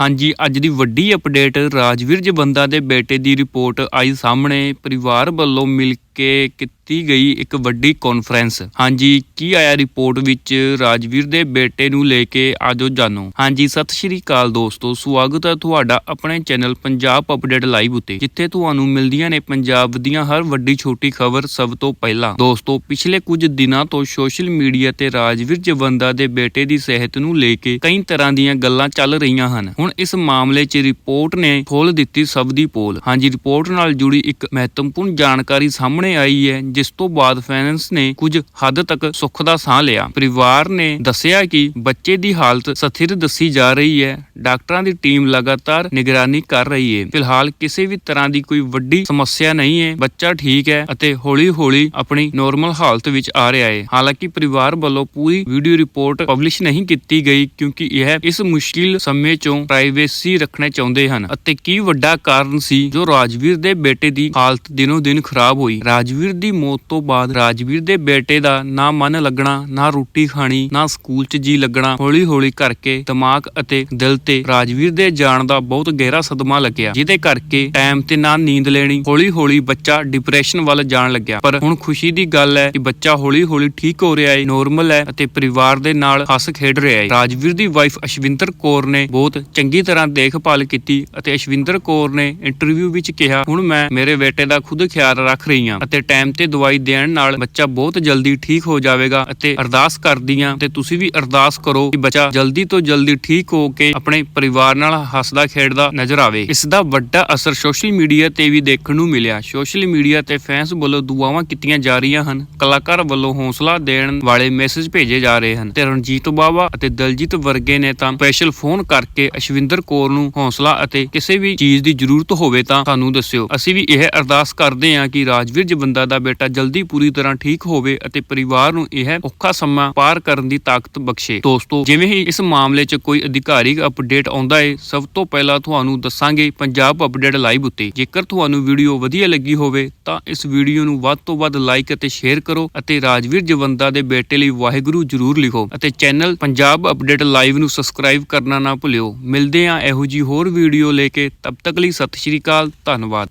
ਹਾਂਜੀ, ਅੱਜ ਦੀ ਵੱਡੀ ਅਪਡੇਟ ਰਾਜਵੀਰ ਜਵੰਦਾ ਦੇ ਬੇਟੇ ਦੀ ਰਿਪੋਰਟ ਆਈ ਸਾਹਮਣੇ। ਪਰਿਵਾਰ ਵੱਲੋਂ ਮਿਲ ਕੇ ਕੀਤੀ ਗਈ ਇੱਕ ਵੱਡੀ ਕਾਨਫਰੰਸ ਹਾਂਜੀ, ਕੀ ਆਇਆ ਰਿਪੋਰਟ ਵਿੱਚ? ਰਾਜਵੀਰ ਦੇ ਬੇਟੇ ਨੂੰ ਲੈ ਕੇ ਆਜੋ ਜਾਣੋ। ਹਾਂਜੀ, ਸਤਿ ਸ਼੍ਰੀ ਅਕਾਲ ਦੋਸਤੋ, ਸਵਾਗਤ ਹੈ ਤੁਹਾਡਾ ਆਪਣੇ ਚੈਨਲ ਪੰਜਾਬ ਅਪਡੇਟ ਲਾਈਵ ਉਤੇ, ਜਿੱਥੇ ਤੁਹਾਨੂੰ ਮਿਲਦੀਆਂ ਨੇ ਪੰਜਾਬ ਦੀਆਂ ਹਰ ਵੱਡੀ ਛੋਟੀ ਖਬਰ ਸਭ ਤੋਂ ਪਹਿਲਾਂ। ਦੋਸਤੋ, ਪਿਛਲੇ ਕੁਝ ਦਿਨਾਂ ਤੋਂ ਸੋਸ਼ਲ ਮੀਡੀਆ ਤੇ ਰਾਜਵੀਰ ਜਵੰਦਾ ਦੇ ਬੇਟੇ ਦੀ ਸਿਹਤ ਨੂੰ ਲੈ ਕੇ ਕਈ ਤਰ੍ਹਾਂ ਦੀਆਂ ਗੱਲਾਂ ਚੱਲ ਰਹੀਆਂ ਹਨ। ਹੁਣ ਇਸ ਮਾਮਲੇ 'ਚ ਰਿਪੋਰਟ ਨੇ ਖੋਲ ਦਿੱਤੀ ਸਭ ਦੀ ਪੋਲ। ਹਾਂਜੀ ਰਿਪੋਰਟ ਨਾਲ ਜੁੜੀ ਇੱਕ ਮਹੱਤਵਪੂਰਨ ਜਾਣਕਾਰੀ ਸਾਹਮਣੇ ਆਈ ਹੈ, ਜਿਸ ਤੋਂ ਬਾਅਦ ਫੈਨਸ ਨੇ ਕੁਝ ਹੱਦ ਤੱਕ ਸੁੱਖ ਦਾ ਸਾਹ ਲਿਆ। ਪਰਿਵਾਰ ਨੇ ਦੱਸਿਆ ਕਿ ਬੱਚੇ ਦੀ ਹਾਲਤ ਸਥਿਰ ਦੱਸੀ ਜਾ ਰਹੀ ਹੈ। ਡਾਕਟਰਾਂ ਦੀ ਟੀਮ ਲਗਾਤਾਰ ਨਿਗਰਾਨੀ ਕਰ ਰਹੀ ਹੈ। ਫਿਲਹਾਲ ਕਿਸੇ ਵੀ ਤਰ੍ਹਾਂ ਦੀ ਕੋਈ ਵੱਡੀ ਸਮੱਸਿਆ ਨਹੀਂ ਹੈ। ਬੱਚਾ ਠੀਕ ਹੈ ਅਤੇ ਹੌਲੀ-ਹੌਲੀ ਆਪਣੀ ਨੋਰਮਲ ਹਾਲਤ ਵਿੱਚ ਆ ਰਿਹਾ ਹੈ। ਹਾਲਾਂਕਿ ਪਰਿਵਾਰ ਵੱਲੋਂ ਪੂਰੀ ਵੀਡੀਓ ਰਿਪੋਰਟ ਪਬਲਿਸ਼ ਨਹੀਂ ਕੀਤੀ ਗਈ ਕਿਉਂਕਿ ਇਹ ਇਸ ਮੁਸ਼ਕਿਲ ਸਮੇਂ ਚੋਂ ਪ੍ਰਾਈਵੇਸੀ ਰੱਖਣਾ ਚਾਹੁੰਦੇ ਹਨ ਅਤੇ ਕੀ ਵੱਡਾ ਕਾਰਨ ਸੀ ਜੋ ਰਾਜਵੀਰ ਦੇ ਬੇਟੇ ਦੀ ਹਾਲਤ ਦਿਨੋ ਦਿਨ ਖਰਾਬ ਹੋਈ। ਰਾਜਵੀਰ ਦੀ ਮੌਤ ਤੋਂ ਬਾਅਦ ਰਾਜਵੀਰ ਦੇ ਬੇਟੇ ਦਾ ਨਾ ਮਨ ਲੱਗਣਾ, ਨਾ ਰੋਟੀ ਖਾਣੀ, ਨਾ ਸਕੂਲ 'ਚ ਜੀ ਲੱਗਣਾ ਹੌਲੀ-ਹੌਲੀ ਕਰਕੇ ਦਿਮਾਗ ਅਤੇ ਦਿਲ ਤੇ ਰਾਜਵੀਰ ਦੇ ਜਾਣ ਦਾ ਬਹੁਤ ਗਹਿਰਾ ਸਦਮਾ ਲੱਗਿਆ, ਜਿਹਦੇ ਕਰਕੇ ਟਾਈਮ ਤੇ ਨਾ ਨੀਂਦ ਲੈਣੀ, ਹੌਲੀ-ਹੌਲੀ ਬੱਚਾ ਡਿਪਰੈਸ਼ਨ ਵੱਲ ਜਾਣ ਲੱਗਿਆ। ਪਰ ਹੁਣ ਖੁਸ਼ੀ ਦੀ ਗੱਲ ਹੈ ਕਿ ਬੱਚਾ ਹੌਲੀ-ਹੌਲੀ ਠੀਕ ਹੋ ਰਿਹਾ ਹੈ ਨੋਰਮਲ ਹੈ ਅਤੇ ਪਰਿਵਾਰ ਦੇ ਨਾਲ ਹੱਸ ਖੇਡ ਰਿਹਾ ਹੈ। ਰਾਜਵੀਰ ਦੀ ਵਾਈਫ ਅਸ਼ਵਿੰਦਰ ਕੌਰ ਨੇ ਬਹੁਤ ਚੰਗੀ ਤਰ੍ਹਾਂ ਦੇਖਭਾਲ ਕੀਤੀ ਅਤੇ ਅਸ਼ਵਿੰਦਰ ਕੌਰ ਨੇ ਇੰਟਰਵਿਊ ਵਿੱਚ ਕਿਹਾ, ਹੁਣ ਮੈਂ ਮੇਰੇ ਬੇਟੇ ਦਾ ਖੁਦ ਖਿਆਲ ਰੱਖ ਰਹੀ ਹਾਂ ਅਤੇ ਟਾਈਮ ਤੇ ਦਵਾਈ ਦੇਣ ਨਾਲ ਬੱਚਾ ਬਹੁਤ ਜਲਦੀ ਠੀਕ ਹੋ ਜਾਵੇਗਾ ਅਤੇ ਅਰਦਾਸ ਕਰਦੀ ਹਾਂ ਤੇ ਤੁਸੀਂ ਵੀ ਅਰਦਾਸ ਕਰੋ ਕਿ ਬੱਚਾ ਜਲਦੀ ਤੋਂ ਜਲਦੀ ਠੀਕ ਹੋ ਕੇ ਆਪਣੇ ਪਰਿਵਾਰ ਨਾਲ ਹੱਸਦਾ ਖੇਡਦਾ ਨਜ਼ਰ ਆਵੇ। ਇਸ ਦਾ ਵੱਡਾ ਅਸਰ ਸੋਸ਼ਲ ਮੀਡੀਆ ਤੇ ਵੀ ਦੇਖਣ ਨੂੰ ਮਿਲਿਆ। ਸੋਸ਼ਲ ਮੀਡੀਆ ਤੇ ਫੈਨਸ ਵੱਲੋਂ ਦੁਆਵਾਂ ਕੀਤੀਆਂ ਜਾ ਰਹੀਆਂ ਹਨ। ਕਲਾਕਾਰ ਵੱਲੋਂ ਹੌਸਲਾ ਦੇਣ ਵਾਲੇ ਮੈਸੇਜ ਭੇਜੇ ਜਾ ਰਹੇ ਹਨ। ਤੇ ਰਣਜੀਤ ਬਾਵਾ ਅਤੇ ਦਲਜੀਤ ਵਰਗੇ ਨੇ ਤਾਂ ਸਪੈਸ਼ਲ ਫੋਨ ਕਰਕੇ ਅਸ਼ਵਿੰਦਰ ਕੌਰ ਨੂੰ ਹੌਸਲਾ ਅਤੇ ਕਿਸੇ ਵੀ ਚੀਜ਼ ਦੀ ਜ਼ਰੂਰਤ ਹੋਵੇ ਤਾਂ ਸਾਨੂੰ ਦੱਸਿਓ। ਅਸੀਂ ਵੀ ਇਹ ਅਰਦਾਸ ਕਰਦੇ ਹਾਂ ਕਿ ਰਾਜਵੀਰ ਬੰਦਾ ਦਾ ਬੇਟਾ ਜਲਦੀ ਪੂਰੀ ਤਰ੍ਹਾਂ ਠੀਕ ਹੋਵੇ ਅਤੇ ਪਰਿਵਾਰ ਨੂੰ ਇਹ ਔਖਾ ਸਮਾਂ ਪਾਰ ਕਰਨ ਦੀ ਤਾਕਤ ਬਖਸ਼ੇ। ਦੋਸਤੋ, ਜਿਵੇਂ ਹੀ ਇਸ ਮਾਮਲੇ 'ਚ ਕੋਈ ਅਧਿਕਾਰਿਕ ਅਪਡੇਟ ਆਉਂਦਾ ਹੈ ਸਭ ਤੋਂ ਪਹਿਲਾਂ ਤੁਹਾਨੂੰ ਦੱਸਾਂਗੇ ਪੰਜਾਬ ਅਪਡੇਟ ਲਾਈਵ ਉੱਤੇ। ਜੇਕਰ ਤੁਹਾਨੂੰ ਵੀਡੀਓ ਵਧੀਆ ਲੱਗੀ ਹੋਵੇ, ਤਾਂ ਇਸ ਵੀਡੀਓ ਨੂੰ ਵੱਧ ਤੋਂ ਵੱਧ ਲਾਈਕ ਅਤੇ ਸ਼ੇਅਰ ਕਰੋ ਅਤੇ ਰਾਜਵੀਰ ਜਵੰਦਾ ਦੇ ਬੇਟੇ ਲਈ ਵਾਹਿਗੁਰੂ ਜ਼ਰੂਰ ਲਿਖੋ ਅਤੇ ਚੈਨਲ ਪੰਜਾਬ ਅਪਡੇਟ ਲਾਈਵ ਨੂੰ ਸਬਸਕ੍ਰਾਈਬ ਕਰਨਾ ਨਾ ਭੁੱਲਿਓ। ਮਿਲਦੇ ਹਾਂ ਇਹੋ ਜੀ ਹੋਰ ਵੀਡੀਓ ਲੈ ਕੇ। ਤਬ ਤੱਕ ਲਈ ਸਤਿ ਸ਼੍ਰੀ ਅਕਾਲ, ਧੰਨਵਾਦ।